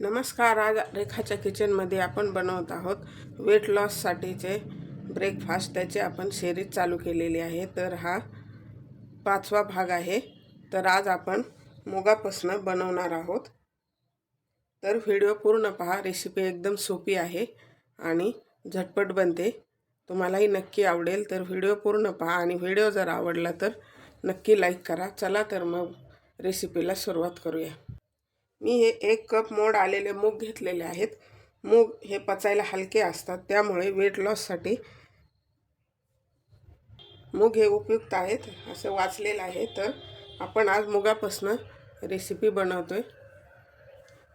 नमस्कार आज रेखाच्या किचनमध्ये आपण बनवत आहोत वेट लॉससाठीचे ब्रेकफास्ट त्याची आपण शेरीज चालू केलेली आहे. तर हा पाचवा भाग आहे. तर आज आपण मुगापासनं बनवणार आहोत. तर व्हिडिओ पूर्ण पहा. रेसिपी एकदम सोपी आहे आणि झटपट बनते. तुम्हालाही नक्की आवडेल. तर व्हिडिओ पूर्ण पहा आणि व्हिडिओ जर आवडला तर नक्की लाईक करा. चला तर मग रेसिपीला सुरुवात करूया. मी हे एक कप मोड आलेले मूग घेतलेले आहेत. मूग हे पचायला हलके असतात त्यामुळे वेट लॉससाठी मूग हे उपयुक्त आहेत असं वाचलेलं आहे. तर आपण आज मुगापासनं रेसिपी बनवतो आहे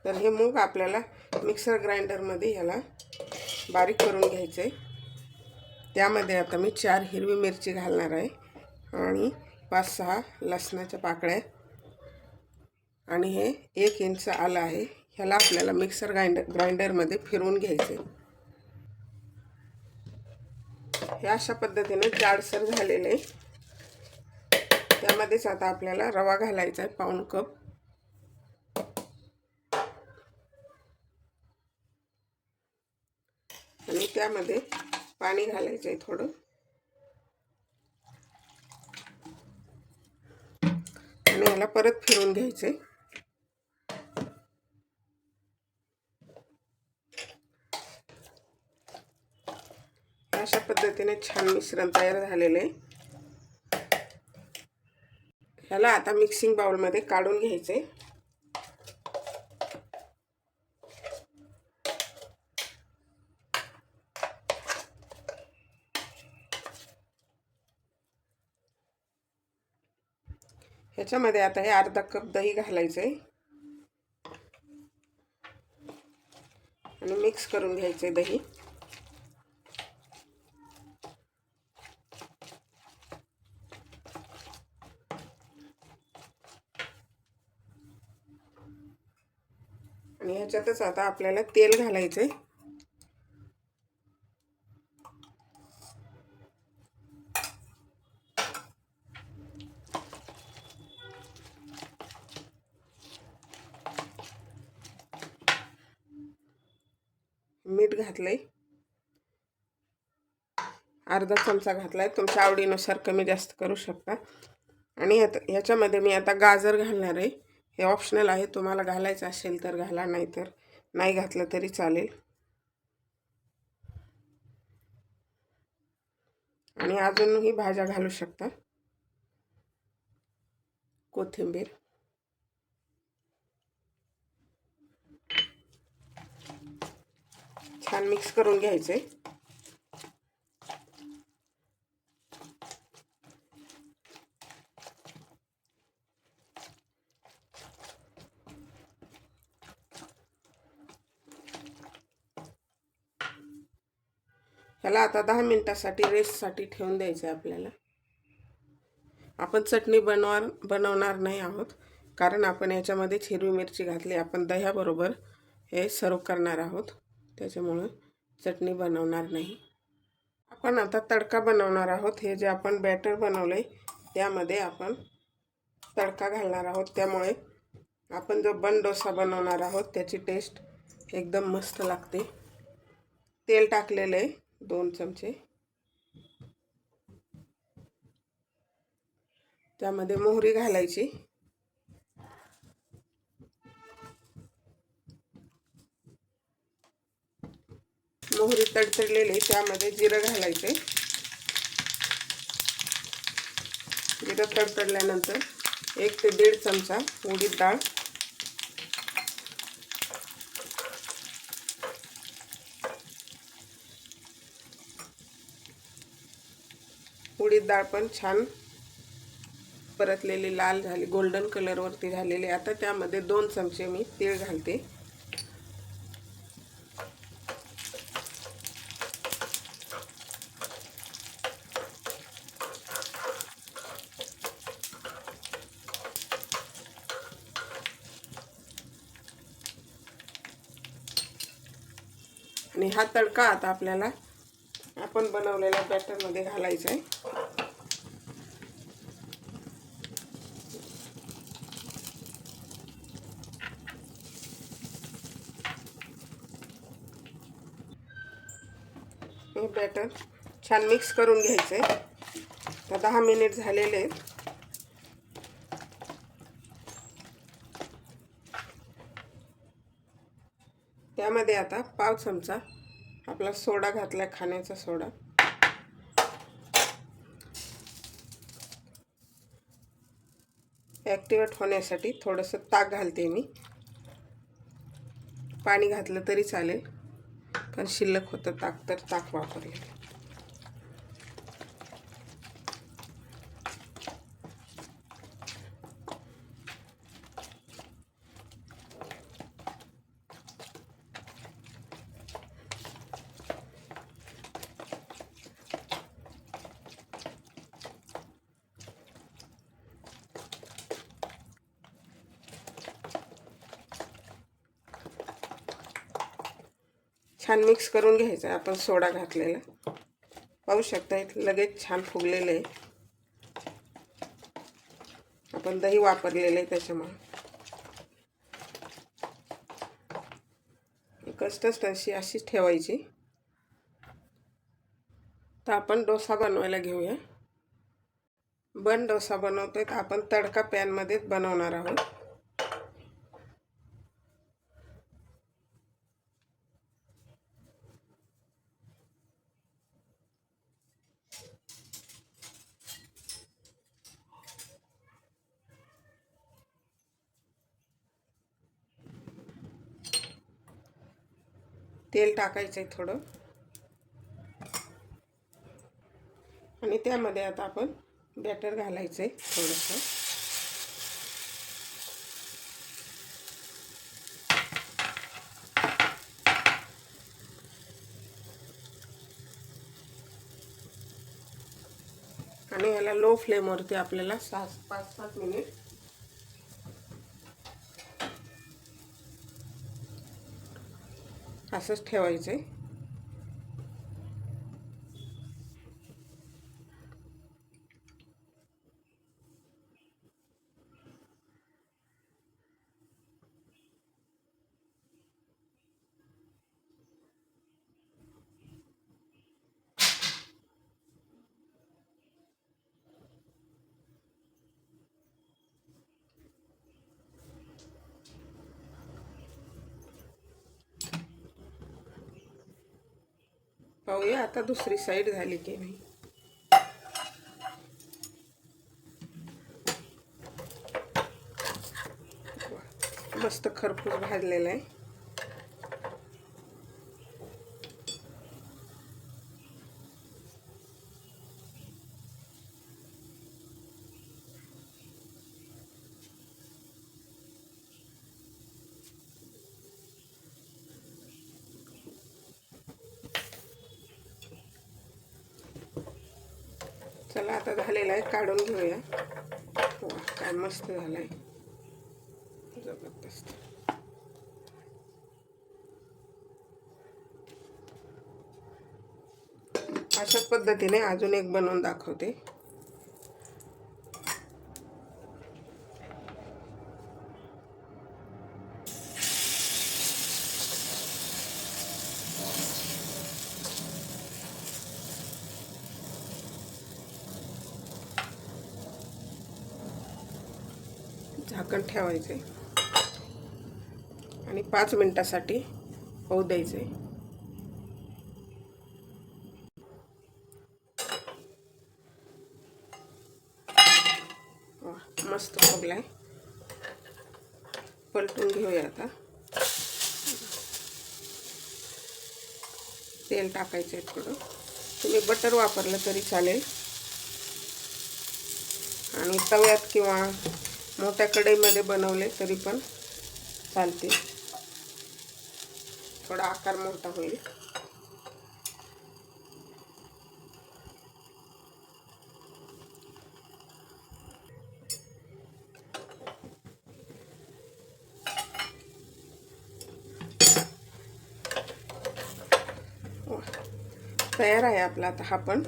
तर हे मूग आपल्याला मिक्सर ग्राइंडरमध्ये ह्याला बारीक करून घ्यायचं आहे त्यामध्ये आता मी चार हिरवी मिरची घालणार आहे आणि पाच सहा लसणाच्या पाकळ्या आणि हे एक इंच आलं आहे. ह्याला आपल्याला मिक्सर ग्राइंडर ग्राइंडरमध्ये फिरवून घ्यायचे हे अशा पद्धतीने जाडसर झालेले त्यामध्येच आता आपल्याला रवा घालायचा आहे पाऊण कप. आणि त्यामध्ये पाणी घालायचं आहे थोडं. आणि याला परत फिरून घ्यायचं आहे अशा पद्धतीने छान मिश्रण तयार झालेले ह्याला आता मिक्सिंग बाउलमध्ये काढून घ्यायचे. ह्याच्यामध्ये आता हे अर्धा कप दही घालायचं आहे आणि मिक्स करून घ्यायचे दही आणि ह्याच्यातच आता आपल्याला तेल घालायचं आहे मीठ घातलंय. अर्धा चमचा घातलाय. तुमच्या आवडीनुसार कमी जास्त करू शकता. आणि ह्याच्यामध्ये मी आता गाजर घालणार आहे. हे ऑप्शनल आहे. तुम्हाला घालायचं असेल तर घाला नाही तर नाही घातलं तरी चालेल. आणि अजूनही भाज्या घालू शकता. कोथिंबीर. छान मिक्स करून घ्यायचे ह्याला आता दहा मिनटासाठी रेस्टसाठी ठेवून द्यायचं आहे आपल्याला. आपण चटणी बनवार बनवणार नाही आहोत. कारण आपण याच्यामध्ये हिरवी मिरची घातली आपण दह्याबरोबर हे सर्व करणार आहोत. त्याच्यामुळं चटणी बनवणार नाही. आपण आता तडका बनवणार आहोत. हे जे आपण बॅटर बनवलं आहे त्यामध्ये आपण तडका घालणार आहोत. त्यामुळे आपण जो बन डोसा बनवणार आहोत त्याची टेस्ट एकदम मस्त लागते. तेल टाकलेलं आहे. दोन चमचे. त्यामध्ये मोहरी घालायची. मोहरी तडतडलेली त्यामध्ये जिरं घालायचे जिरं तडतडल्यानंतर एक ते दीड चमचा उडीद डाळ उडीद डाळ पण छान परतलेली लाल झाली गोल्डन कलरवरती झालेली. आता त्यामध्ये दोन चमचे मी तीळ घालते. आणि हा तडका आता आपल्याला आपण बनवलेल्या बॅटरमध्ये घालायचा आहे. आणि बॅटर छान मिक्स करून घ्यायचं. आहे तर दहा मिनिट झालेले आहेत. त्यामध्ये आता पाव चमचा आपला सोडा घातला खाण्याचा सोडा. ॲक्टिवेट होण्यासाठी थोडंसं ताक घालते मी. पाणी घातलं तरी चालेल. पण शिल्लक होतं ताक तर ताक वापरले. छान मिक्स करून घ्यायचा आहे. आपण सोडा घातलेला. पाहू शकता इथे लगेच छान फुगलेलं आहे. आपण दही वापरलेलं आहे त्याच्यामुळे. कस्टस्ट अशीच ठेवायची. तर आपण डोसा बनवायला घेऊया. बन डोसा बनवतोय तर आपण तडका पॅनमध्येच बनवणार आहोत. तेल टाकायचं आहे थोडं. आणि त्यामध्ये आता आपण बॅटर घालायचं आहे थोडंसं. आणि याला लो फ्लेमवरती आपल्याला सहा पाच सात मिनिट असंच ठेवायचं आहे पाहूया आता दुसरी साईड झाली की नाही. मस्त खरपूस भाजलेला आहे. चला आता झालेला आहे काढून घेऊया. वा काय मस्त झालं आहे जबरदस्त. अशाच पद्धतीने अजून एक बनवून दाखवते. झाकण आहे आणि पाच मिनटासाठी होऊ द्यायचं आहे मस्त फुगलाय पलटून घेऊया आता. तेल टाकायचं आहे थोडं. तुम्ही बटर वापरलं तरी चालेल. आणि तव्यात किंवा मोठ्या कढईमध्ये बनवले तरी पण चालते. थोडा आकार मोठा होईल. तयार आहे आपला आता. हा पण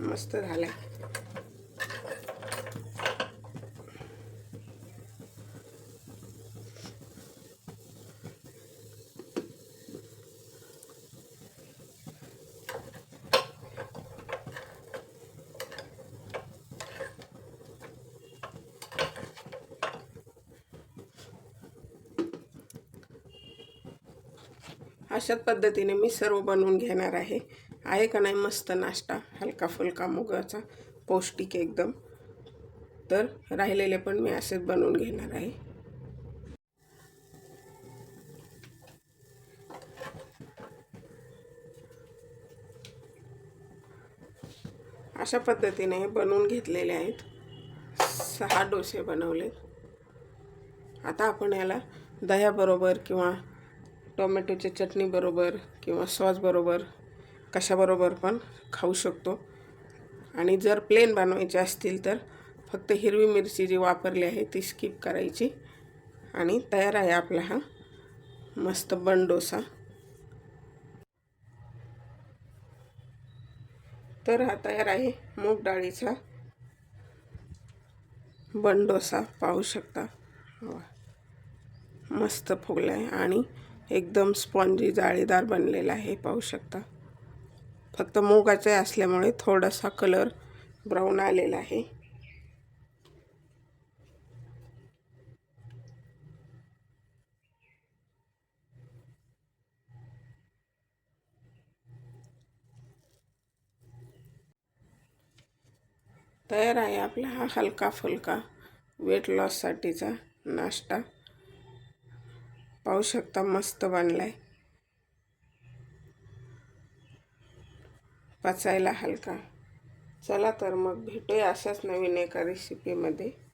मस्त झाला आहे अशाच पद्धतीने मी सर्व बनवून घेणार आहे. आहे का नाही मस्त नाश्ता हलका फुलका मुगाचा पौष्टिक एकदम. तर राहिलेले पण मी असेच बनवून घेणार आहे. अशा पद्धतीने हे बनवून घेतलेले आहेत. सहा डोसे बनवले आता आपण याला दह्याबरोबर किंवा टोमॅटोच्या चटणीबरोबर किंवा सॉसबरोबर कशाबरोबर पण खाऊ शकतो. आणि जर प्लेन बनवायचे असतील तर फक्त हिरवी मिरची जी वापरली आहे ती स्किप करायची. आणि तयार आहे आपला हा मस्त बन डोसा. तर हा तयार आहे मूग डाळीचा बन डोसा. पाहू शकता. मस्त फुगला आहे आणि एकदम स्पॉन्जी जाळीदार बनलेला आहे पाहू शकता. फक्त मुगाचे असल्यामुळे थोडासा कलर ब्राऊन आलेला आहे. तयार आहे आपला हा हलका फुलका वेट लॉससाठीचा नाश्ता. पाहू शकता मस्त बनलाय. पचायला हलका. चला तर मग भेटूया अशाच नवीन एका रेसिपीमध्ये